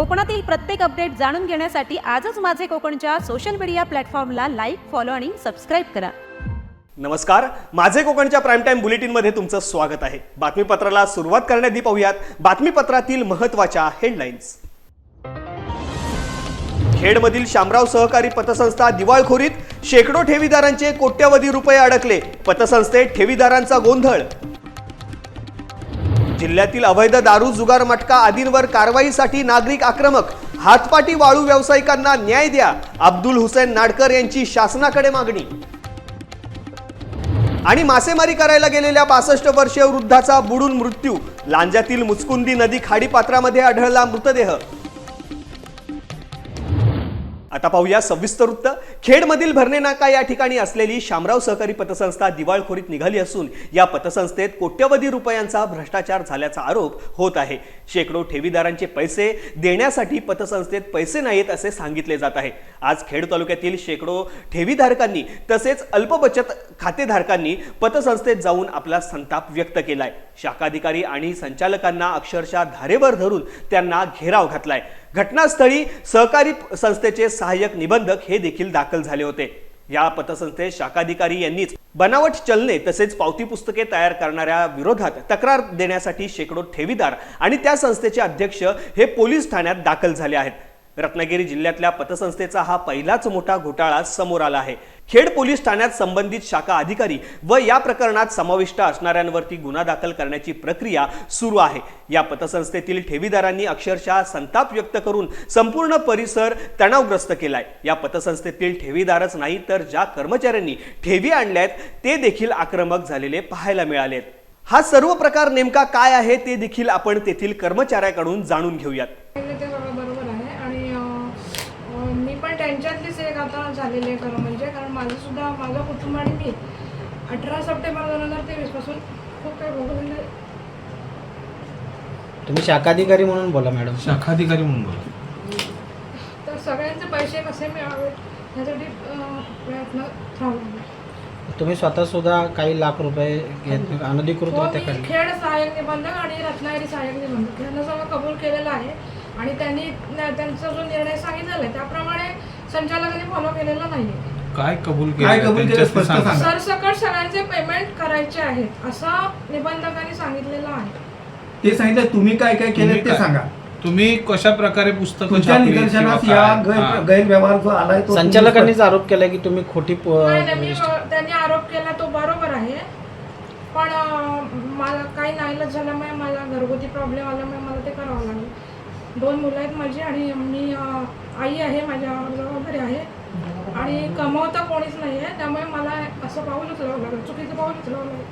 कोकणातील प्रत्येक अपडेट जाणून घेण्यासाठी आजच माझे कोकणच्या सोशल मीडिया प्लॅटफॉर्मला लाईक फॉलो आणि सबस्क्राईब करा. नमस्कार माझे कोकणच्या प्राईमटाईम बुलेटिनमध्ये तुमचं स्वागत आहे. बातमीपत्राला सुरुवात करण्याआधी पाहूयात बातमीपत्रातील महत्त्वाच्या हेडलाईन्स खेडमधील शामराव सहकारी पतसंस्था दिवाळखोरीत शेकडो ठेवीदारांचे कोट्यवधी रुपये अडकले. पतसंस्थेत ठेवीदारांचा गोंधळ. जिल्ह्यातील अवैध दारू जुगार मटका आदींवर कारवाईसाठी नागरिक आक्रमक. हातपाटी वाळू व्यावसायिकांना न्याय द्या अब्दुल हुसेन नाडकर यांची शासनाकडे मागणी. आणि मासेमारी करायला गेलेल्या पासष्ट वर्षीय वृद्धाचा बुडून मृत्यू. लांज्यातील मुचकुंदी नदी खाडीपात्रामध्ये आढळला मृतदेह. आता पाहूया सविस्तर वृत्त. खेडमधील भरणे नाका या ठिकाणी असलेली शामराव सहकारी पतसंस्था दिवाळखोरीत निघाली असून या पतसंस्थेत कोट्यवधी रुपयांचा भ्रष्टाचार झाल्याचा आरोप होत आहे. शेकडो ठेवीदारांचे पैसे देण्यासाठी पतसंस्थेत पैसे नाहीत असे सांगितले जात आहे. आज खेड तालुक्यातील शेकडो ठेवीधारकांनी तसेच अल्पबचत खातेधारकांनी पतसंस्थेत जाऊन आपला संताप व्यक्त केलाय. शाखाधिकारी आणि संचालकांना अक्षरशः धारेवर धरून त्यांना घेराव घातलाय. घटनास्थळी सहकारी संस्थेचे सहाय्यक निबंधक हे देखील दाखल झाले होते. या पतसंस्थेत शाखाधिकारी यांनीच बनावट चलने तसेच पावती पुस्तके तयार करणाऱ्या विरोधात तक्रार देण्यासाठी शेकडो ठेवीदार आणि त्या संस्थेचे अध्यक्ष हे पोलीस ठाण्यात दाखल झाले आहेत. रत्नागिरी जिल्ह्यातल्या पतसंस्थेचा हा पहिलाच मोठा घोटाळा समोर आला आहे. खेड पोलीस ठाण्यात संबंधित शाखा अधिकारी व या प्रकरणात समाविष्ट असणाऱ्यांवरती गुन्हा दाखल करण्याची प्रक्रिया सुरू आहे. या पतसंस्थेतील ठेवीदारांनी अक्षरशः संताप व्यक्त करून संपूर्ण परिसर तणावग्रस्त केलाय. या पतसंस्थेतील ठेवीदारच नाही तर ज्या कर्मचाऱ्यांनी ठेवी आणल्यात ते देखील आक्रमक झालेले पाहायला मिळालेत. हा सर्व प्रकार नेमका काय आहे ते देखील आपण तेथील कर्मचाऱ्याकडून जाणून घेऊयात पहिले ते सगळं बरोबर आहे आणि अं, अं, मी पण त्यांच्यातलीच एक आता झालेली आहे खरं म्हणजे. कारण माझं सुद्धा माझं कुटुंब आणि मी अठरा सप्टेंबर दोन हजार तेवीसपासून खूप काही भोगलेलं आहे. तुम्ही शाखाधिकारी म्हणून बोला मॅडम. शाखाधिकारी म्हणून बोला. तर सगळ्यांचे पैसे कसे मिळावेत ह्यासाठी अं, प्रयत्न आहे. तुम्ही स्वतः सुद्धा काही लाख रुपये घेत हो. अनधिकृतरित्या मी काढले खेड सहाय्यक निबंधक आणि रत्नागिरी सहाय्यक निबंधक. यांना सगळं कबूल केलेलं आहे. आणि त्यांनी न- त्यांचा जो निर्णय सांगितलेला आहे त्याप्रमाणे संचालकांनी फॉलो केलेला नाही काय कबूल काय केलं कबूल केलं त्यांच्याशी स्पष्ट सांगा. सांगा. सरसकट सगळ्यांचे पेमेंट करायचे आहेत असं निबंधकांनी सांगितलेलं आहे ते सांगितलं तुम्ही काय काय केलं तुम्ही ते काय- सांगा तुम्ही कशा प्रकारे पुस्तकं तुमच्या छापली निदर्शनास किंवा या काय? गैर. गैरव्यवहार जो आलाय तो तुम्ही संचालकांनीच आरोप केलाय की तुम्ही खोटी प- नाही, नाही, मी त्यांनी आरोप केला तो बरोबर आहे पण अं, मला काही नाईलाज झाल्यामुळे मला घरगुती प्रॉब्लेम आल्यामुळे मला ते करावं लागलं दोन मुलं आहेत माझी आणि मी आई आहे माझ्या जबाबदारी आहे. आणि कमवता कोणीच नाही आहे त्यामुळे मला असं पाऊल उचलावं लागलं चुकीचं पाऊल उचलावं लागलं.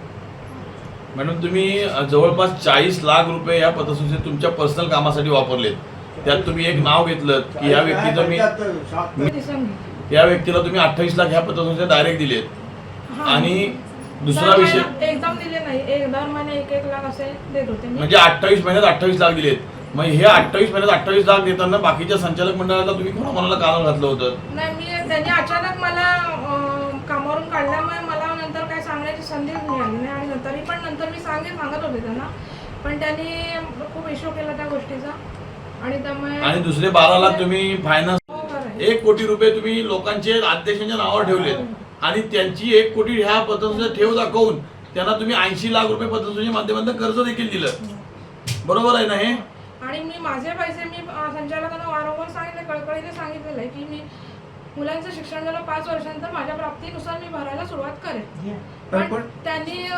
मॅडम तुम्ही जवळपास चाळीस लाख रुपये या पतसंस्थेत तुमच्या पर्सनल कामासाठी वापरलेत. त्यात तुम्ही एक नाव घेतलं की या व्यक्तीचं मी या व्यक्तीला तुम्ही अठ्ठावीस लाख ह्या पतसंस्थेत डायरेक्ट दिलेत. हा. आणि दुसरा दर विषय महिना- एकदम दिले नाही एक दर महिने एक एक लाख असे देत होते मी. म्हणजे अठ्ठावीस महिन्यात अठ्ठावीस लाख दिलेत. मग हे अठ्ठावीस महिन्यात अठ्ठावीस लाख देताना बाकीच्या संचालक मंडळाला तुम्ही कोणा कोणाला कानावर घातलं होतं? नाही मी त्यांनी अचानक मला अं, कामावरून काढल्यामुळे मला नंतर काही सांगण्याची संधी मिळाली नाही आणि तरी पण नंतर मी सांगे सांगत होते त्यांना. पण त्यांनी खूप इश्यू केला त्या गोष्टीचा. आणि त्यामुळे आणि दुसरे बारा लाख तुम्ही फायनान्स हो, खरं आहे. एक कोटी रुपये तुम्ही लोकांचे अध्यक्षांच्या नावावर ठेवलेत. आणि त्यांची एक कोटी ह्या पतसंस्थेत ठेव दाखवून त्यांना तुम्ही ऐंशी लाख रुपये पतसंस्थेच्या माध्यमातून कर्ज देखील दिलं. बरोबर आहे ना हे? आणि मी माझे पैसे मी संचालकांना वारंवार सांगितले कळकळीने सांगितलेलं आहे की मी मुलांचं शिक्षण झालं पाच वर्षानंतर माझ्या प्राप्तीनुसार मी भरायला सुरुवात करेन. पण- त्यांनी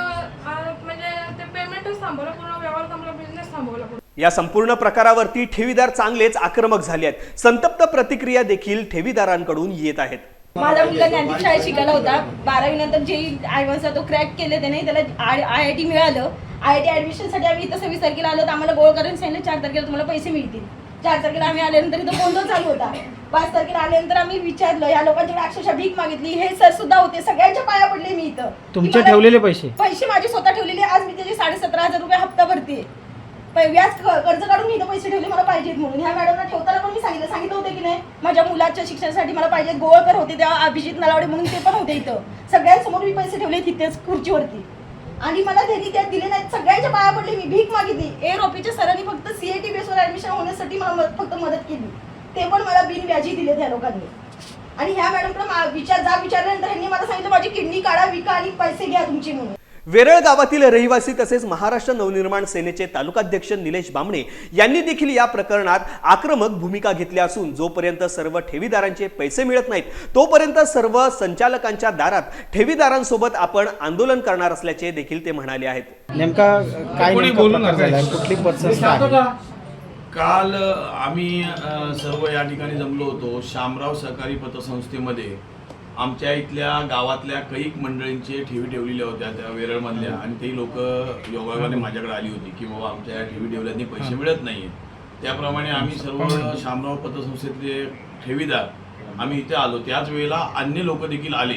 म्हणजे ते पेमेंटच थांबवलं पूर्ण व्यवहार थांबला बिझनेस थांबवला पूर्ण. या संपूर्ण प्रकारावरती ठेवीदार चांगलेच आक्रमक झाले आहेत. संतप्त प्रतिक्रिया देखील ठेवीदारांकडून येत आहेत. माझा मुलगा ज्ञानदीप शाळेत शिकायला होता. बारावी नंतर जे आय वनचा तो क्रॅक केले त्याने त्याला आय आय टी मिळालं. आय आय टी ऍडमिशनसाठी आम्ही इथं सव्वीस तारखेला आलो तर आम्हाला गोळ करून सांगितलं चार तारखेला तुम्हाला पैसे मिळतील. चार तारखेला आम्ही आल्यानंतर इथं गोंधळ चालू होता. पाच तारखेला आल्यानंतर आम्ही विचारलं या लोकांच्याकडे अक्षरशः भीक मागितली हे सर सुद्धा होते सगळ्यांच्या पाया पडले मी इथं. तुमचे की मला- ठेवलेले पैसे? पैसे माझे स्वतः ठेवलेले आज मी त्याचे साडेसतरा हजार रुपये हप्ता भरते व्याज कर्ज काढून मी इथं पैसे ठेवले मला पाहिजेत म्हणून. ह्या मॅडमला ठेवताना पण मी सांगितलं सांगितलं होतं की नाही माझ्या मुलाच्या शिक्षणासाठी मला पाहिजे गोळकर होते तेव्हा अभिजित नलावडे म्हणून ते पण होते इथं. सगळ्यांसमोर मी पैसे ठेवले तिथेच खुर्चीवरती. आणि मला त्यांनी त्या दिले नाहीत. सगळ्यांच्या पाया पडले मी भीक मागितली. ए रोपीच्या सरांनी फक्त सीएटी बेसवर ऍडमिशन होण्यासाठी मला फक्त मदत केली. ते पण मला बिनव्याजी दिले त्या लोकांनी. आणि ह्या मॅडमकडे विचार जा विचारल्यानंतर ह्यांनी मला सांगितलं माझी किडनी काढा विका आणि पैसे घ्या तुमची म्हणून. वेरळ गावातील रहिवासी तसेच महाराष्ट्र नवनिर्माण सेनेचे तालुकाध्यक्ष निलेश बामणे यांनी देखील या प्रकरणात आक्रमक भूमिका घेतली असून जोपर्यंत सर्व ठेवीदारांचे पैसे मिळत नाहीत तोपर्यंत सर्व संचालकांच्या दारात ठेवीदारांसोबत आपण आंदोलन करणार असल्याचे देखील ते म्हणाले आहेत. नेमका काय. कुठली काल आम्ही सर्व या ठिकाणी जमलो होतो. शामराव सहकारी पतसंस्थेमध्ये आमच्या इथल्या गावातल्या कैक मंडळींचे ठेवी ठेवलेल्या होत्या त्या वेरळमधल्या आणि ते लोक योगायोगाने माझ्याकडे आली होती की बाबा आमच्या या ठेवी ठेवल्याने पैसे मिळत नाही त्याप्रमाणे आम्ही सर्व शामराव पतसंस्थेतले ठेवीदार आम्ही इथे आलो. त्याच वेळेला अन्य लोक देखील आले.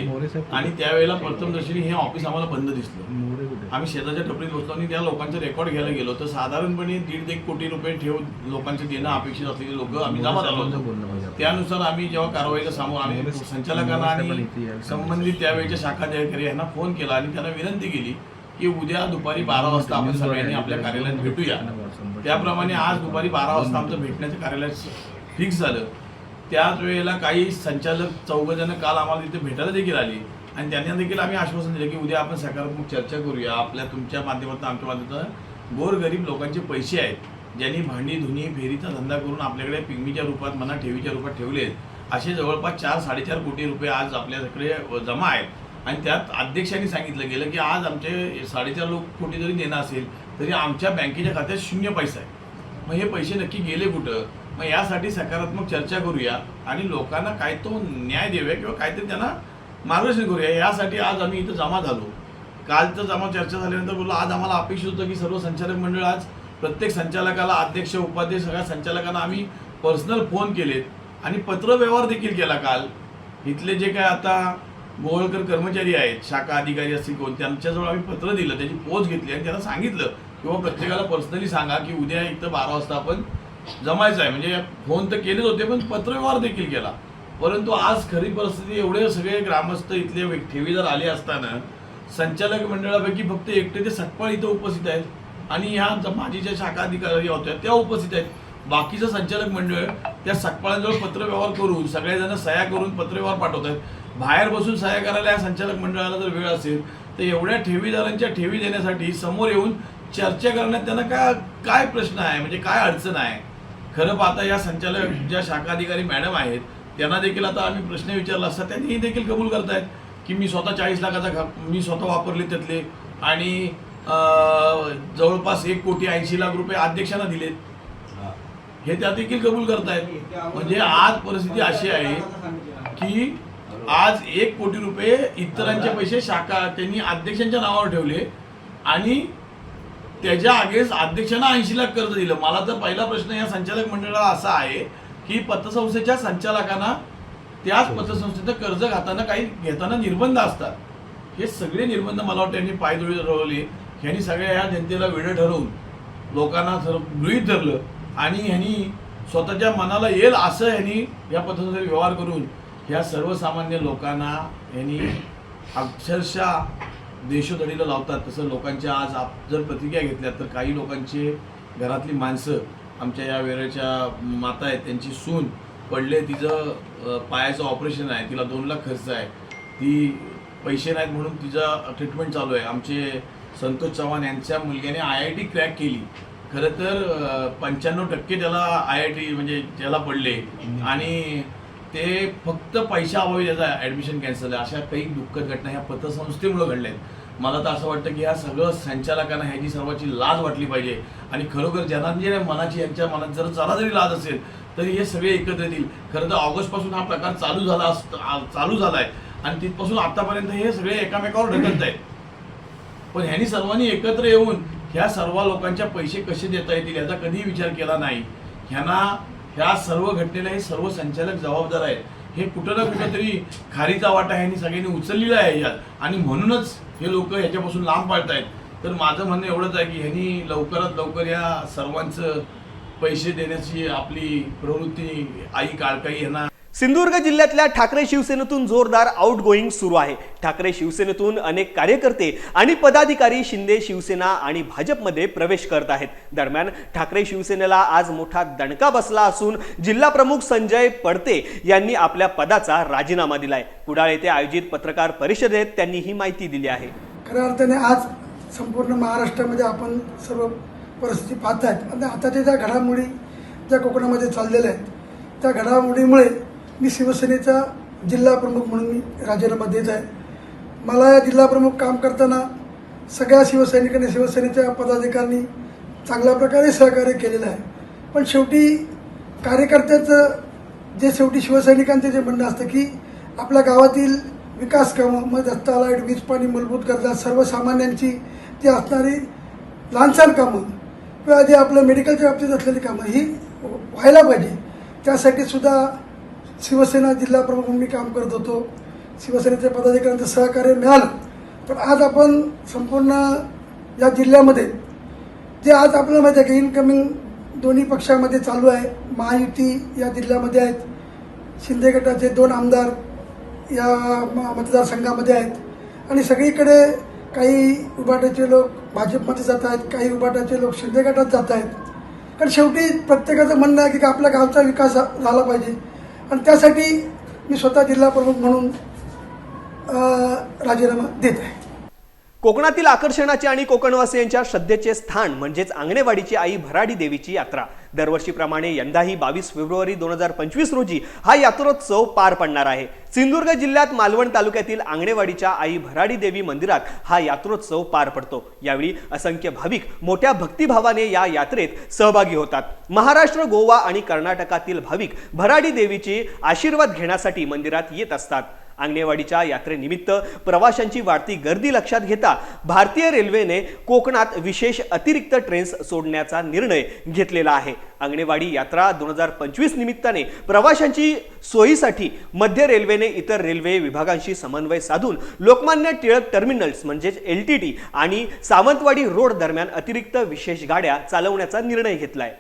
आणि त्यावेळेला प्रथमदर्शनी हे ऑफिस आम्हाला बंद दिसलं. आम्ही शेजारच्या टपरीत बसलो आणि त्या लोकांचे रेकॉर्ड घ्यायला गेलो. तर साधारणपणे दीड एक कोटी रुपये ठेव लोकांचे देणं अपेक्षित असलेले लोक आम्ही जमा झालो त्यानुसार आम्ही जेव्हा कारवाईचा सामोर आम्ही संचालकांना आणि संबंधित त्यावेळेच्या शाखाधिकारी यांना फोन केला आणि त्यांना विनंती केली की उद्या दुपारी बारा वाजता आपण सगळ्यांनी आपल्या कार्यालयात भेटूया. त्याप्रमाणे आज दुपारी बारा वाजता आमचं भेटण्याचं कार्यालय फिक्स झालं. त्याच वेळेला काही संचालक चौघजण काल आम्हाला तिथे भेटायला देखील आली. आणि त्यांना देखील आम्ही आश्वासन दिलं की उद्या आपण सकारात्मक चर्चा करूया. आपल्या तुमच्या माध्यमातून आमच्या माध्यमातून गोरगरीब लोकांचे पैसे आहेत ज्यांनी भांडी धुनी फेरीचा धंदा करून आपल्याकडे पिगमीच्या रूपात म्हणा ठेवीच्या रूपात ठेवले असे जवळपास चार साडेचार कोटी रुपये आज आपल्याकडे जमा आहेत. आणि त्यात अध्यक्षांनी सांगितलं गेलं की आज आमचे साडेचार लोक कोटी जरी देणं असेल तरी आमच्या बँकेच्या खात्यात शून्य पैसा आहे. मग हे पैसे नक्की गेले कुठं? मग यासाठी सकारात्मक चर्चा करूया आणि लोकांना काय तो न्याय देऊया किंवा काहीतरी त्यांना मार्गदर्शन करूया. यासाठी आज आम्ही इथं जमा झालो. कालचं जमा चर्चा झाल्यानंतर बोललो आज आम्हाला अपेक्षित होतं की सर्व संचालक मंडळ आज प्रत्येक संचालकाला अध्यक्ष उपाध्यक्ष सगळ्या संचालकांना आम्ही पर्सनल फोन केलेत आणि पत्रव्यवहार देखील केला काल. इथले जे काय आता गोवळकर कर्मचारी आहेत शाखा अधिकारी असतील कोण त्यांच्याजवळ आम्ही पत्र दिलं त्याची पोच घेतली आणि त्यांना सांगितलं किंवा प्रत्येकाला पर्सनली सांगा की उद्या इथं बारा वाजता आपण जमायचं आहे. म्हणजे फोन तर केलेच होते पण पत्रव्यवहार देखील केला. परंतु आज खरी परिस्थिती एवढे सगळे ग्रामस्थ इथले ठेवीदार आले असताना संचालक मंडळापैकी फक्त एकटे ते सटपाळ इथं उपस्थित आहेत. आणि ह्या ज- माझी ज्या शाखा अधिकारी होत्या त्या उपस्थित आहेत. बाकीचं संचालक मंडळ त्या सकपाळांजवळ पत्रव्यवहार करून सगळेजण सह्या करून पत्रव्यवहार पाठवत आहेत. बाहेर बसून सह्या करायला या संचालक मंडळाला जर वेळ असेल तर एवढ्या ठेवीदारांच्या ठेवी देण्यासाठी समोर येऊन चर्चा करण्यात त्यांना काय काय प्रश्न आहे? म्हणजे काय अडचण आहे? खरं पाहता या संचालक ज्या शाखा अधिकारी मॅडम आहेत त्यांना देखील आता आम्ही प्रश्न विचारला असता त्यांनी देखील कबूल करतायत की मी स्वतः चाळीस लाखाचा खा मी स्वतः वापरले त्यातले. आणि जवळपास एक कोटी ऐंशी लाख रुपये अध्यक्षांना दिलेत. हे त्या देखील कबूल करतायत. म्हणजे आज परिस्थिती अशी आहे की आज एक कोटी रुपये इतरांचे पैसे शाखा त्यांनी अध्यक्षांच्या नावावर ठेवले आणि त्याच्या आगेस अध्यक्षांना ऐंशी लाख कर्ज दिलं. मला तर पहिला प्रश्न या संचालक मंडळाला असा आहे की पतसंस्थेच्या संचालकांना त्याच पतसंस्थेचं कर्ज घेताना काही घेताना निर्बंध असतात. हे सगळे निर्बंध मला वाटतं यांनी पायदोळी ठरवले ह्यांनी सगळ्या या जनतेला वेळ ठरवून लोकांना सर्व गृहीत धरलं आणि ह्यांनी स्वतःच्या मनाला येईल असं ह्यांनी या पद्धतीने व्यवहार करून ह्या सर्वसामान्य लोकांना ह्यांनी अक्षरशः देशोधडीला लावतात तसं लोकांच्या आज आप जर प्रतिक्रिया घेतल्या तर काही लोकांचे घरातली माणसं आमच्या या वेळेच्या माता आहेत त्यांची सून पडले तिचं पायाचं ऑपरेशन आहे तिला दोन लाख खर्च आहे. ती पैसे नाहीत म्हणून तिचं ट्रीटमेंट चालू आहे. आमचे संतोष चव्हाण यांच्या मुलग्याने आय आय टी क्रॅक केली. खरं तर पंच्याण्णव टक्के त्याला आय आय टी म्हणजे त्याला पडले. आणि ते फक्त पैशाअभावी त्याचा ॲडमिशन कॅन्सल आहे. अशा काही दुःखद घटना ह्या पतसंस्थेमुळे घडल्या आहेत मला तर असं वाटतं की ह्या सगळं संचालकांना ह्याची सर्वाची लाज वाटली पाहिजे. आणि खरोखर ज्यांना मनाची यांच्या मनात जर जरा जरी लाज असेल तरी हे सगळे एकत्र येतील. खरं तर ऑगस्टपासून हा प्रकार चालू झाला असत चालू झाला आहे आणि तिथपासून आतापर्यंत हे सगळे एकामेकावर ढकलत आहेत. पण ह्यांनी सर्वांनी एकत्र येऊन ह्या सर्व लोकांच्या पैसे कसे देता येतील याचा कधीही विचार केला नाही. ह्यांना ह्या सर्व घटनेला हे सर्व संचालक जबाबदार आहेत. हे कुठं ना कुठं तरी खारीचा वाटा ह्यांनी सगळ्यांनी उचललेला आहे यात. आणि म्हणूनच हे लोक ह्याच्यापासून लांब पाळतायत आहेत तर माझं म्हणणं एवढंच आहे की ह्यांनी लवकरात लवकर या सर्वांचं पैसे देण्याची आपली प्रवृत्ती आई काळकाई ह्यांना सिंधुदुर्ग जिल्ह्यातल्या ठाकरे शिवसेनेतून जोरदार आउट गोईंग सुरू आहे. ठाकरे शिवसेनेतून अनेक कार्यकर्ते आणि पदाधिकारी शिंदे शिवसेना आणि भाजपमध्ये प्रवेश करत आहेत. दरम्यान ठाकरे शिवसेनेला आज मोठा दणका बसला असून जिल्हा प्रमुख संजय पडते यांनी आपल्या पदाचा राजीनामा दिलाय. कुडाळ येथे आयोजित पत्रकार परिषदेत त्यांनी ही माहिती दिली आहे. खऱ्या अर्थाने आज संपूर्ण महाराष्ट्रामध्ये आपण सर्व परिस्थिती पाहत आहेत आणि आताच्या ज्या घडामोडी ज्या कोकणामध्ये चाललेल्या आहेत त्या घडामोडीमुळे मी शिवसेनेचा जिल्हा प्रमुख म्हणून मी राजीनामा देत आहे. मला या जिल्हा प्रमुख काम करताना सगळ्या शिवसैनिकांनी शिवसेनेच्या पदाधिकाऱ्यांनी चांगल्या प्रकारे सहकार्य केलेलं आहे. पण शेवटी कार्यकर्त्याचं जे शेवटी शिवसैनिकांचं जे म्हणणं असतं की आपल्या गावातील विकास कामं मग रस्ता लाइट वीज पाणी मूलभूत गरजा सर्वसामान्यांची ती असणारी लहानसहान कामं किंवा जे आपलं मेडिकलच्या बाबतीत असलेली कामं ही व्हायला पाहिजे. त्यासाठी सुद्धा शिवसेना जिल्हा प्रमुख म्हणून मी काम करत होतो. शिवसेनेच्या पदाधिकाऱ्यांचं सहकार्य मिळालं. पण आज आपण संपूर्ण या जिल्ह्यामध्ये जे आज आपल्याला माहिती आहे की इनकमिंग दोन्ही पक्षामध्ये चालू आहे महायुती या जिल्ह्यामध्ये आहेत शिंदे गटाचे दोन आमदार या म- मतदारसंघामध्ये आहेत. आणि सगळीकडे काही उभाटाचे लोक भाजपमध्ये जात आहेत काही उभाटाचे लोक शिंदे गटात जात आहेत. कारण शेवटी प्रत्येकाचं म्हणणं आहे की आपल्या गावचा विकास झा- झाला पाहिजे. आणि त्यासाठी मी स्वतः जिल्हा प्रमुख म्हणून राजीनामा देत आहे. कोकणातील आकर्षणाचे आणि कोकणवासियांच्या श्रद्धेचे स्थान म्हणजेच आंगणेवाडीची आई भराडी देवीची यात्रा. दरवर्षीप्रमाणे यंदाही बावीस फेब्रुवारी दोन हजार पंचवीस रोजी हा यात्रोत्सव पार पडणार आहे. सिंधुदुर्ग जिल्ह्यात मालवण तालुक्यातील आंगणेवाडीच्या आई भराडी देवी मंदिरात हा यात्रोत्सव पार पडतो. यावेळी असंख्य भाविक मोठ्या भक्तिभावाने या यात्रेत सहभागी होतात. महाराष्ट्र गोवा आणि कर्नाटकातील भाविक भराडी देवीची आशीर्वाद घेण्यासाठी मंदिरात येत असतात. आंगणेवाडीच्या यात्रेनिमित्त प्रवाशांची वाढती गर्दी लक्षात घेता भारतीय रेल्वेने कोकणात विशेष अतिरिक्त ट्रेन्स सोडण्याचा निर्णय घेतलेला आहे. आंगणेवाडी यात्रा दोन हजार पंचवीस निमित्ताने प्रवाशांची सोयीसाठी मध्य रेल्वेने इतर रेल्वे विभागांशी समन्वय साधून लोकमान्य टिळक टर्मिनल्स म्हणजेच एल टी टी आणि सावंतवाडी रोड दरम्यान अतिरिक्त विशेष गाड्या चालवण्याचा निर्णय घेतलाय.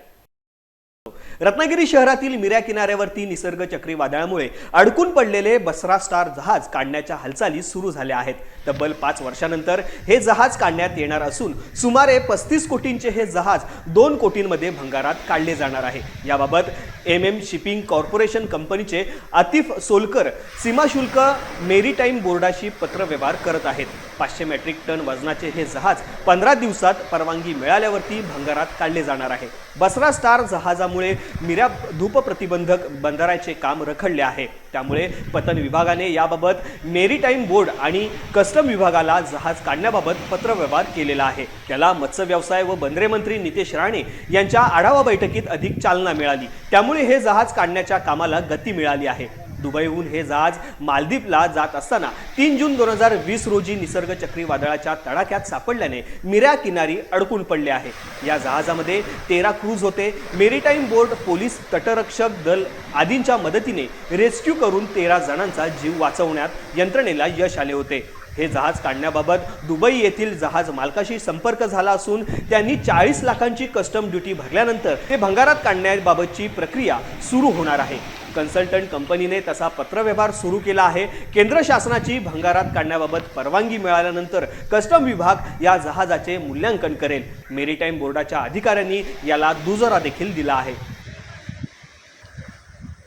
रत्नागिरी शहरातील मिऱ्या किनाऱ्यावरती निसर्ग चक्रीवादळामुळे अडकून पडलेले बसरा स्टार जहाज काढण्याच्या हालचाली सुरू झाल्या आहेत. तब्बल पाच वर्षानंतर हे जहाज काढण्यात येणार असून सुमारे पस्तीस कोटींचे हे जहाज दोन कोटींमध्ये भंगारात काढले जाणार आहे. याबाबत एम एम शिपिंग कॉर्पोरेशन कंपनीचे आतिफ सोलकर सीमाशुल्क मेरीटाईम बोर्डाशी पत्रव्यवहार करत आहेत. पाचशे मेट्रिक टन वजनाचे हे जहाज पंधरा दिवसात परवानगी मिळाल्यावरती भंगारात काढले जाणार आहे. बसरा स्टार जहाजामुळे मिऱ्या धूप प्रतिबंधक बंदराचे काम रखडले आहे. त्यामुळे पतन विभागाने याबाबत मेरीटाईम बोर्ड आणि कस्टम विभागाला जहाज काढण्याबाबत पत्रव्यवहार केलेला आहे. त्याला मत्स्य व्यवसाय व बंदरे मंत्री नितेश राणे यांच्या आढावा बैठकीत अधिक चालना मिळाली. त्यामुळे हे जहाज काढण्याच्या कामाला गती मिळाली आहे. दुबईहून हे जहाज मालदीपला जात असताना तीन जून दोन हजार वीस रोजी निसर्ग चक्रीवादळाच्या तडाख्यात सापडल्याने मिऱ्या किनारी अडकून पडले आहे. या जहाजामध्ये तेरा क्रूज होते. मेरीटाईम बोर्ड पोलीस तटरक्षक दल आदींच्या मदतीने रेस्क्यू करून तेरा जणांचा जीव वाचवण्यात यंत्रणेला यश आले होते. हे जहाज काढण्याबाबत दुबई येथील जहाज मालकाशी संपर्क झाला असून त्यांनी चाळीस लाखांची कस्टम ड्युटी भरल्यानंतर ते भंगारात काढण्याबाबतची प्रक्रिया सुरू होणार आहे. कन्सल्टंट कंपनीने तसा पत्रव्यवहार सुरू केला आहे. केंद्र शासनाची भंगारात काढण्याबाबत परवानगी मिळाल्यानंतर कस्टम विभाग या जहाजाचे मूल्यांकन करेल. मेरीटाईम बोर्डाच्या अधिकाऱ्यांनी याला दुजोरा देखील दिला आहे.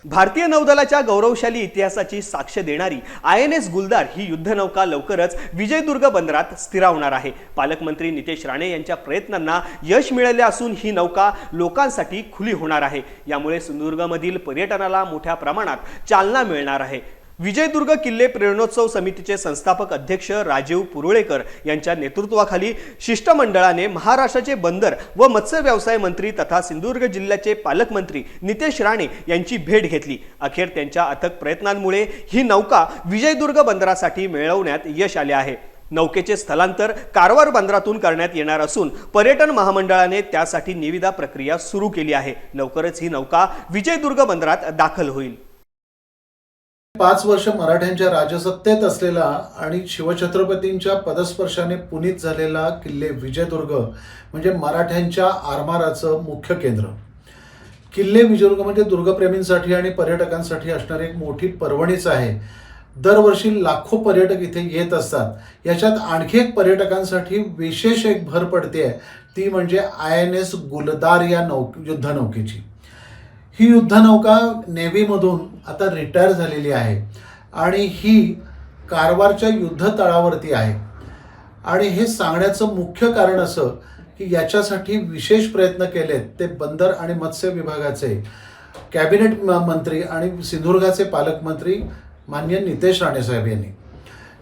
भारतीय नौदलाच्या गौरवशाली इतिहासाची साक्ष देणारी आय एन एस गुलदार ही युद्धनौका लवकरच विजयदुर्ग बंदरात स्थिरावणार आहे. पालकमंत्री नितेश राणे यांच्या प्रयत्नांना यश मिळाले असून ही नौका लोकांसाठी खुली होणार आहे. यामुळे सिंधुदुर्गमधील पर्यटनाला मोठ्या प्रमाणात चालना मिळणार आहे. विजयदुर्ग किल्ले प्रेरणोत्सव समितीचे संस्थापक अध्यक्ष राजीव पुरुळेकर यांच्या नेतृत्वाखाली शिष्टमंडळाने महाराष्ट्राचे बंदर व मत्स्य व्यवसाय मंत्री तथा सिंधुदुर्ग जिल्ह्याचे पालकमंत्री नितेश राणे यांची भेट घेतली. अखेर त्यांच्या अथक प्रयत्नांमुळे ही नौका विजयदुर्ग बंदरासाठी मिळवण्यात यश आले आहे. नौकेचे स्थलांतर कारवार बंदरातून करण्यात येणार असून पर्यटन महामंडळाने त्यासाठी निविदा प्रक्रिया सुरू केली आहे. लवकरच ही नौका विजयदुर्ग बंदरात दाखल होईल. पाच वर्ष मराठ्यांच्या राजसत्तेत असलेला आणि शिवछत्रपतींच्या पदस्पर्शाने पुनीत झालेला किल्ले विजयदुर्ग म्हणजे मराठ्यांच्या आरमाराचं मुख्य केंद्र. किल्ले विजयदुर्ग म्हणजे दुर्गप्रेमींसाठी आणि पर्यटकांसाठी असणारी एक मोठी पर्वणीच आहे. दरवर्षी लाखो पर्यटक इथे येत असतात. याच्यात आणखी एक पर्यटकांसाठी विशेष एक भर पडते ती म्हणजे आय एन एस गुलदार या नौ युद्धनौकेची. ही युद्धनौका नेव्हीमधून आता रिटायर झालेली आहे. आणि ही कारवारच्या युद्धतळावरती आहे. आणि हे सांगण्याचं मुख्य कारण असं की याच्यासाठी विशेष प्रयत्न केलेत ते बंदर आणि मत्स्य विभागाचे कॅबिनेट म- मंत्री आणि सिंधुदुर्गाचे पालकमंत्री मान्य नितेश राणे साहेब यांनी.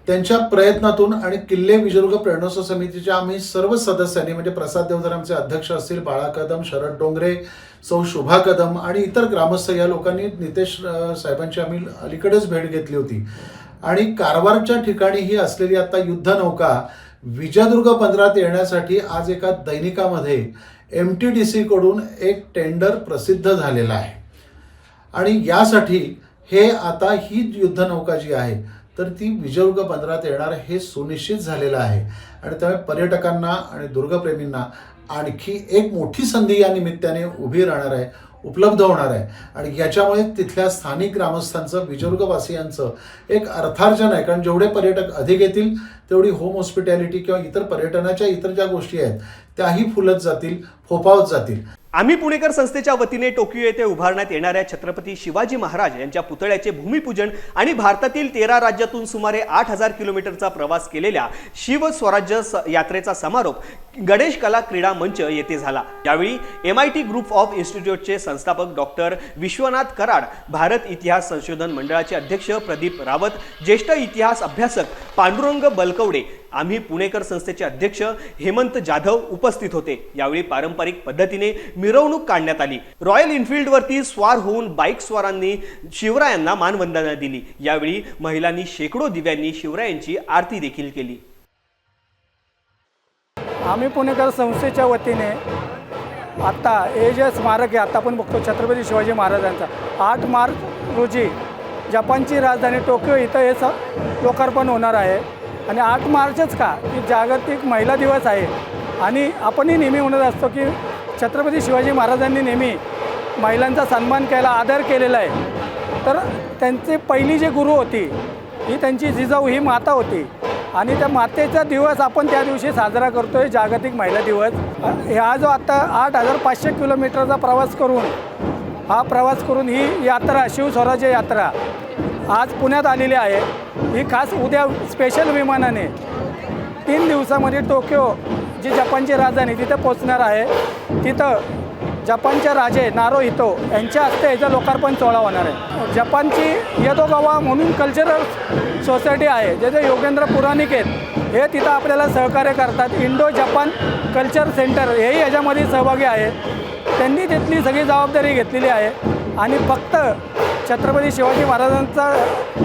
त्यांच्या प्रयत्नातून आणि किल्ले विजयदुर्ग प्रेरणोत्सव समितीच्या आम्ही सर्व सदस्यांनी म्हणजे प्रसाद देवधर आमचे अध्यक्ष असतील बाळा कदम शरद डोंगरे सौ शुभा कदम आणि इतर ग्रामस्थ या लोकांनी नितेश साहेबांची आम्ही अलीकडेच भेट घेतली होती. आणि कारवारच्या ठिकाणी ही असलेली आता युद्धनौका विजयदुर्ग बंदरात येण्यासाठी आज एका दैनिकामध्ये एम टी डी सीकडून एक टेंडर प्रसिद्ध झालेला आहे. आणि यासाठी हे आता ही युद्धनौका जी आहे तर ती विजयदुर्ग बंदरात येणार हे सुनिश्चित झालेलं आहे. आणि त्यामुळे पर्यटकांना आणि दुर्गप्रेमींना आणखी एक मोठी संधी या निमित्ताने उभी राहणार आहे उपलब्ध होणार आहे. आणि याच्यामुळे तिथल्या स्थानिक ग्रामस्थांचं विजयदुर्गवासियांचं एक अर्थार्जन आहे. कारण जेवढे पर्यटक अधिक येतील तेवढी होम हॉस्पिटॅलिटी किंवा इतर पर्यटनाच्या इतर ज्या गोष्टी आहेत त्याही फुलत जातील फोपावत जातील. आम्ही पुणेकर संस्थेच्या वतीने टोकियो येथे उभारण्यात येणाऱ्या छत्रपती शिवाजी महाराज यांच्या पुतळ्याचे भूमिपूजन आणि भारतातील तेरा राज्यातून सुमारे आठ हजार किलोमीटरचा प्रवास केलेल्या शिव स्वराज्य यात्रेचा समारोप गणेश कला क्रीडा मंच येथे झाला. यावेळी M I T group of इन्स्टिट्यूटचे संस्थापक डॉक्टर विश्वनाथ कराड भारत इतिहास संशोधन मंडळाचे अध्यक्ष प्रदीप रावत ज्येष्ठ इतिहास अभ्यासक पांडुरंग बलकवडे आम्ही पुणेकर संस्थेचे अध्यक्ष हेमंत जाधव उपस्थित होते. यावेळी पारंपरिक पद्धतीने मिरवणूक काढण्यात आली. रॉयल इनफिल्डवरती स्वार होऊन बाईक स्वारांनी शिवरायांना मानवंदना दिली. यावेळी महिलांनी शेकडो दिव्यांनी शिवरायांची आरती देखील केली. आम्ही पुणेकर संस्थेच्या वतीने आत्ता हे जे स्मारक आहे आत्ता आपण बघतो छत्रपती शिवाजी महाराजांचा. आठ मार्च रोजी जपानची राजधानी टोकियो इथं हे स लोकार्पण होणार आहे. आणि आठ मार्चच का? की जागतिक महिला दिवस आहे. आणि आपणही नेहमी म्हणत असतो की छत्रपती शिवाजी महाराजांनी नेहमी महिलांचा सन्मान केला आदर केलेला आहे. तर त्यांचे पहिली जी गुरु होती ही त्यांची जिजाऊ ही माता होती. आणि त्या मातेचा दिवस आपण त्या दिवशी साजरा करतो आहे जागतिक महिला दिवस. ह्या जो आत्ता आठ हजार पाचशे किलोमीटरचा प्रवास करून हा प्रवास करून ही यात्रा शिवस्वराज्य यात्रा आज पुण्यात आलेली आहे. ही खास उद्या स्पेशल विमानाने तीन दिवसामध्ये टोकियो जी जपानची राजधानी तिथं पोचणार आहे. तिथं जपानचे राजे नारो हितो यांच्या हस्ते याचं लोकार्पण सोहळा होणार आहे. जपानची येदोगावा म्हणून कल्चरल सोसायटी आहे ज्याचे योगेंद्र पुराणिक आहेत हे तिथं आपल्याला सहकार्य करतात. इंडो जपान कल्चर सेंटर हेही याच्यामध्ये सहभागी आहेत त्यांनी तिथली सगळी जबाबदारी घेतलेली आहे. आणि फक्त छत्रपती शिवाजी महाराजांचा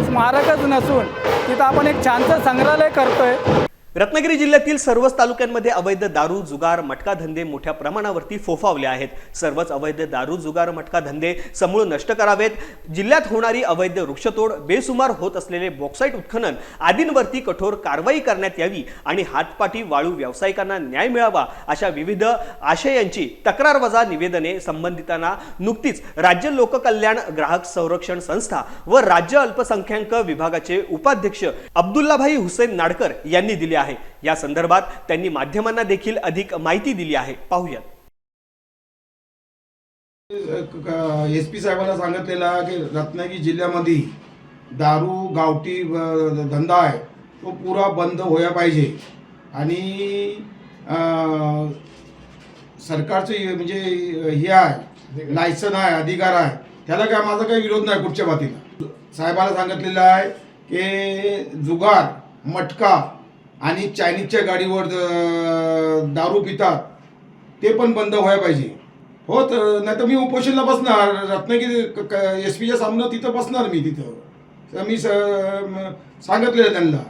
स्मारकच नसून तिथं आपण एक छानसं संग्रहालय करतो आहे रत्नागिरी जिल्ह्यातील सर्वच तालुक्यांमध्ये अवैध दारू जुगार मटका धंदे मोठ्या प्रमाणावरती फोफावले आहेत. सर्वच अवैध दारू जुगार मटका धंदे समूळ नष्ट करावेत. जिल्ह्यात होणारी अवैध वृक्षतोड बेसुमार होत असलेले बॉक्साईट उत्खनन आदींवरती कठोर कारवाई करण्यात यावी आणि हातपाठी वाळू व्यावसायिकांना न्याय मिळावा अशा विविध आशयांची तक्रार वजा निवेदने संबंधितांना नुकतीच राज्य लोककल्याण ग्राहक संरक्षण संस्था व राज्य अल्पसंख्याक विभागाचे उपाध्यक्ष अब्दुल्लाभाई हुसेन नाडकर यांनी दिली आहे. या संदर्भात त्यांनी माध्यमांना देखील अधिक माहिती दिली आहे. पाहूयात. एस पी साहेबांना सांगितलेला की रत्नागिरी जिल्ह्यामध्ये दारू गावठी धंदा आहे. तो पुरा बंद व्हायला पाहिजे. आणि सरकारचे सरकारचं म्हणजे हे आहे लायसन आहे अधिकार आहे. त्याला काय माझा काही विरोध नाही कुठच्या बाबतीला साहेबाला सांगितलेलं आहे की जुगार मटका आणि चायनीजच्या गाडीवर दारू पितात ते पण बंद व्हायला पाहिजे. हो तर नाही तर मी उपोषणला बसणार. रत्नागिरी एस पीच्या सामनं तिथं बसणार मी तिथं. तर मी स- सांगितलेलं त्यांना.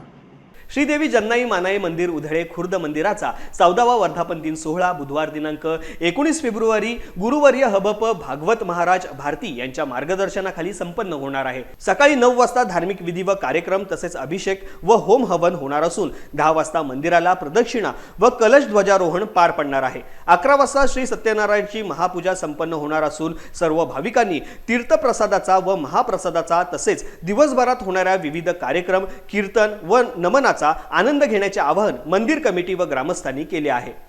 श्रीदेवी जन्नाई मानाई मंदिर उधळे खुर्द मंदिराचा चौदावा वर्धापन दिन सोहळा बुधवार दिनांक एकोणीस फेब्रुवारी गुरुवर्य हबप भागवत महाराज भारती यांच्या मार्गदर्शनाखाली संपन्न होणार आहे. सकाळी नऊ वाजता धार्मिक विधी व कार्यक्रम तसेच अभिषेक व होम हवन होणार असून दहा वाजता मंदिराला प्रदक्षिणा व कलश ध्वजारोहण पार पडणार आहे. अकरा वाजता श्री सत्यनारायणची महापूजा संपन्न होणार असून सर्व भाविकांनी तीर्थप्रसादाचा व महाप्रसादाचा तसेच दिवसभरात होणाऱ्या विविध कार्यक्रम कीर्तन व नमनाचा आनंद घेण्याचे आवाहन मंदिर कमिटी व ग्रामस्थांनी केले आहे.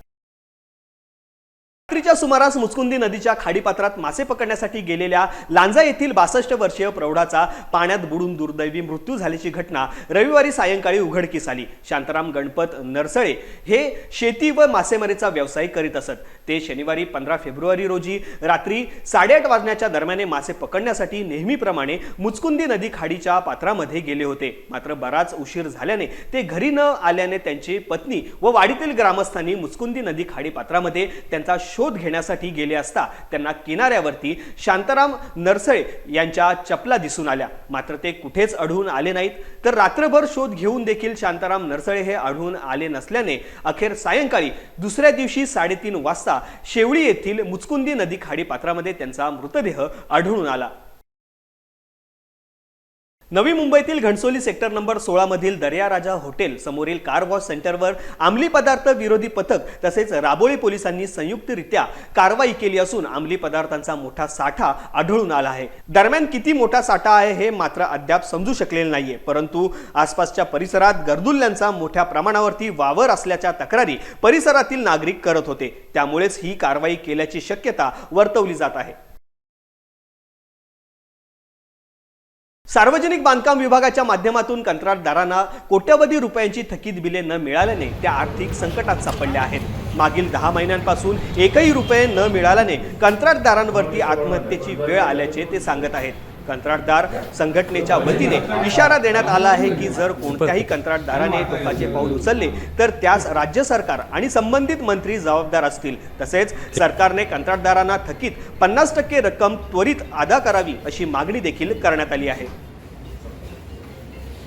रात्रीच्या सुमारास मुचकुंदी नदीच्या खाडीपात्रात मासे पकडण्यासाठी गेलेल्या लांजा येथील बासष्ट वर्षीय प्रौढाचा पाण्यात बुडून दुर्दैवी मृत्यू झाल्याची घटना रविवारी सायंकाळी उघडकीस आली. शांताराम गणपत नरसळे हे शेती व मासेमारीचा व्यवसाय करीत असत. ते शनिवारी पंधरा फेब्रुवारी रोजी रात्री साडेआठ वाजण्याच्या दरम्याने मासे पकडण्यासाठी नेहमीप्रमाणे मुचकुंदी नदी खाडीच्या पात्रामध्ये गेले होते. मात्र बराच उशीर झाल्याने ते घरी न आल्याने त्यांची पत्नी व वाडीतील ग्रामस्थांनी मुचकुंदी नदी खाडी पात्रामध्ये त्यांचा शोध घेण्यासाठी गेले असता त्यांना किनाऱ्यावरती शांताराम नरसळे यांच्या चपला दिसून आल्या. मात्र ते कुठेच आढळून आले नाहीत. तर रात्रभर शोध घेऊन देखील शांताराम नरसळे हे आढळून आले नसल्याने अखेर सायंकाळी दुसऱ्या दिवशी साडेतीन वाजता शेवळी येथील मुचकुंदी नदी खाडीपात्रामध्ये त्यांचा मृतदेह आढळून आला. नवी मुंबईतील घणसोली सेक्टर नंबर सोळामधील दर्याराजा दर्या राजा हॉटेल समोरील कार वॉश सेंटरवर अंमली पदार्थ विरोधी पथक तसेच राबोळी पोलिसांनी संयुक्तरित्या कारवाई केली असून अंमली पदार्थांचा मोठा साठा आढळून आला आहे. दरम्यान किती मोठा साठा आहे हे मात्र अद्याप समजू शकलेले नाहीये. परंतु आसपासच्या परिसरात गर्दुल्ल्यांचा मोठ्या प्रमाणावरती वावर असल्याच्या तक्रारी परिसरातील नागरिक करत होते. त्यामुळेच ही कारवाई केल्याची शक्यता वर्तवली जात आहे. सार्वजनिक बांधकाम विभागाच्या माध्यमातून कंत्राटदारांना कोट्यवधी रुपयांची थकीत बिले न मिळाल्याने त्या आर्थिक संकटात सापडल्या आहेत. मागील दहा महिन्यांपासून एकही रुपये न मिळाल्याने कंत्राटदारांवरती आत्महत्येची वेळ आल्याचे ते सांगत आहेत. कंत्राटदार संघटनेच्या वतीने इशारा देण्यात आला आहे की जर कोणत्याही कंत्राटदाराने टोकाचे पाऊल उचलले तर त्यास राज्य सरकार आणि संबंधित मंत्री जबाबदार असतील. तसेच सरकारने कंत्राटदारांना थकीत पन्नास टक्के रक्कम त्वरित अदा करावी अशी मागणी देखील करण्यात आली आहे.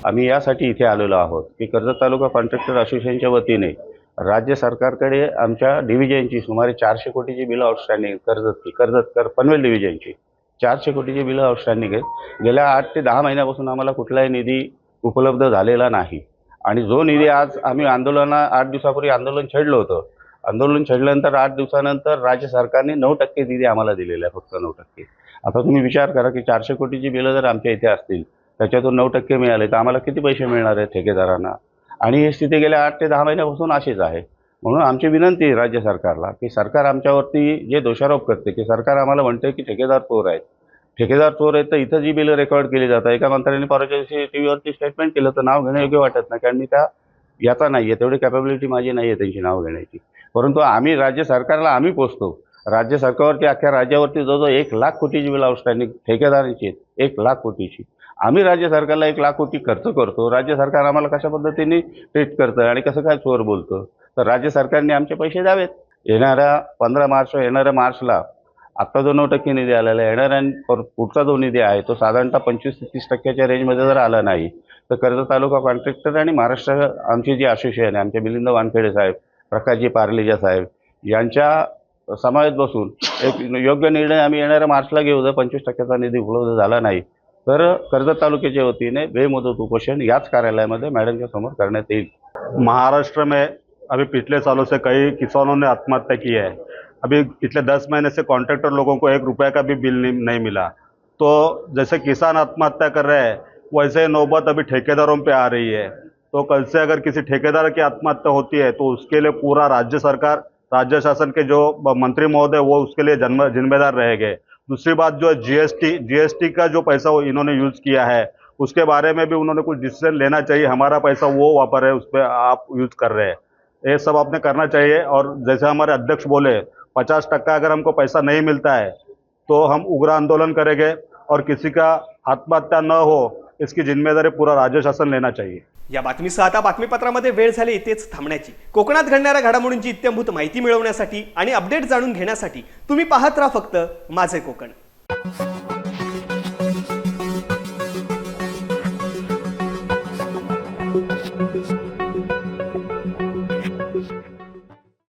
आम्ही यासाठी इथे आलेलो आहोत की कर्जत तालुका कॉन्ट्रॅक्टर असोसिएशनच्या वतीने राज्य सरकारकडे आमच्या डिव्हिजनची सुमारे चारशे कोटीची बिलं आउटस्टँडिंग कर्जतची कर्जत कर पनवेल डिव्हिजनची. चारशे कोटीची बिलं आउटस्टँडिंग आहेत गेल्या आठ ते दहा महिन्यापासून आम्हाला कुठलाही निधी उपलब्ध झालेला नाही. आणि जो निधी आज आम्ही आंदोलना आठ दिवसापूर्वी आंदोलन छेडलं होतं आंदोलन छेडल्यानंतर आठ दिवसानंतर राज्य सरकारने नऊ टक्के निधी आम्हाला दिलेला आहे फक्त नऊ टक्के. आता तुम्ही विचार करा की चारशे कोटीची बिलं जर आमच्या इथे असतील त्याच्यातून नऊ टक्के मिळाले तर आम्हाला किती पैसे मिळणार आहेत ठेकेदारांना? आणि ही स्थिती गेल्या आठ ते दहा महिन्यापासून अशीच आहे. म्हणून आमची विनंती आहे राज्य सरकारला की सरकार आमच्यावरती जे दोषारोप करते की सरकार आम्हाला म्हणते की ठेकेदार चोर आहेत. ठेकेदार चोर आहेत तर इथं जी बिल रेकॉर्ड केली जातात एका मंत्र्याने परवाच्या दिवशी टी व्हीवरती स्टेटमेंट केलं तर नाव घेणं योग्य वाटत नाही कारण मी त्या याचा नाही आहे तेवढी कॅपेबिलिटी माझी नाही आहे त्यांची नाव घेण्याची. परंतु आम्ही राज्य सरकारला आम्ही पोचतो. राज्य सरकारवरती अख्ख्या राज्यावरती जवळजवळ एक लाख कोटीची बिल आउटस्टँडिंग ठेकेदारांची आहेत एक लाख कोटीची. आम्ही राज्य सरकारला एक लाख कोटी खर्च करतो. राज्य सरकार आम्हाला कशा पद्धतीने ट्रीट करतं आणि कसं काय चोर बोलतं? तर राज्य सरकारने आमचे पैसे द्यावेत. येणाऱ्या पंधरा मार्च येणाऱ्या मार्चला आत्ता जो नऊ टक्के निधी आलेला आहे येणाऱ्या पुढचा जो निधी आहे तो साधारणतः पंचवीस ते तीस टक्क्याच्या रेंजमध्ये जर आला नाही तर कर्जत तालुका कॉन्ट्रॅक्टर आणि महाराष्ट्र आमची जी असोसिएशन आहे आमचे मिलिंद वानखेडे साहेब प्रकाशजी पार्लेजा साहेब यांच्या समावेत बसून एक योग्य निर्णय आम्ही येणाऱ्या मार्चला घेऊ जर पंचवीस टक्क्याचा निधी उपलब्ध झाला नाही तर कर्जत तालुक्याच्या वतीने बेमुदत उपोषण याच कार्यालयामध्ये मॅडमच्या समोर करण्यात येईल. महाराष्ट्र में अभी पिछले सालों से कई किसानों ने आत्महत्या की है। अभी पिछले दस महीने से कॉन्ट्रैक्टर लोगों को एक रुपये का भी बिल नहीं, नहीं मिला। तो जैसे किसान आत्महत्या कर रहे हैं वैसे नौबत अभी ठेकेदारों पे आ रही है। तो कल से अगर किसी ठेकेदार की आत्महत्या होती है तो उसके लिए पूरा राज्य सरकार राज्य शासन के जो मंत्री महोदय वो उसके लिए जन्म जिम्मेदार रहेंगे दूसरी बात जो जीएसटी जीएसटी का जो पैसा वो इन्होंने यूज़ किया है उसके बारे में भी उन्होंने कुछ डिसीज़न लेना चाहिए। हमारा पैसा वो वापर है उस पर आप यूज़ कर रहे हैं। ये सब आपने करना चाहिए। और जैसे हमारे अध्यक्ष बोले पचास टक्का अगर हमको पैसा नहीं मिलता है तो हम उग्र आंदोलन करेंगे और किसी का आत्महत्या न हो इसकी जिम्मेदारी पूरा राज्य शासन लेना चाहिए। या बातमीसह आता बातमीपत्रामध्ये वेळ झाली इथेच थांबण्याची. कोकणात घडणाऱ्या घडामोडींची इत्यंभूत माहिती मिळवण्यासाठी आणि अपडेट जाणून घेण्यासाठी तुम्ही पाहत राहा फक्त माझे कोकण.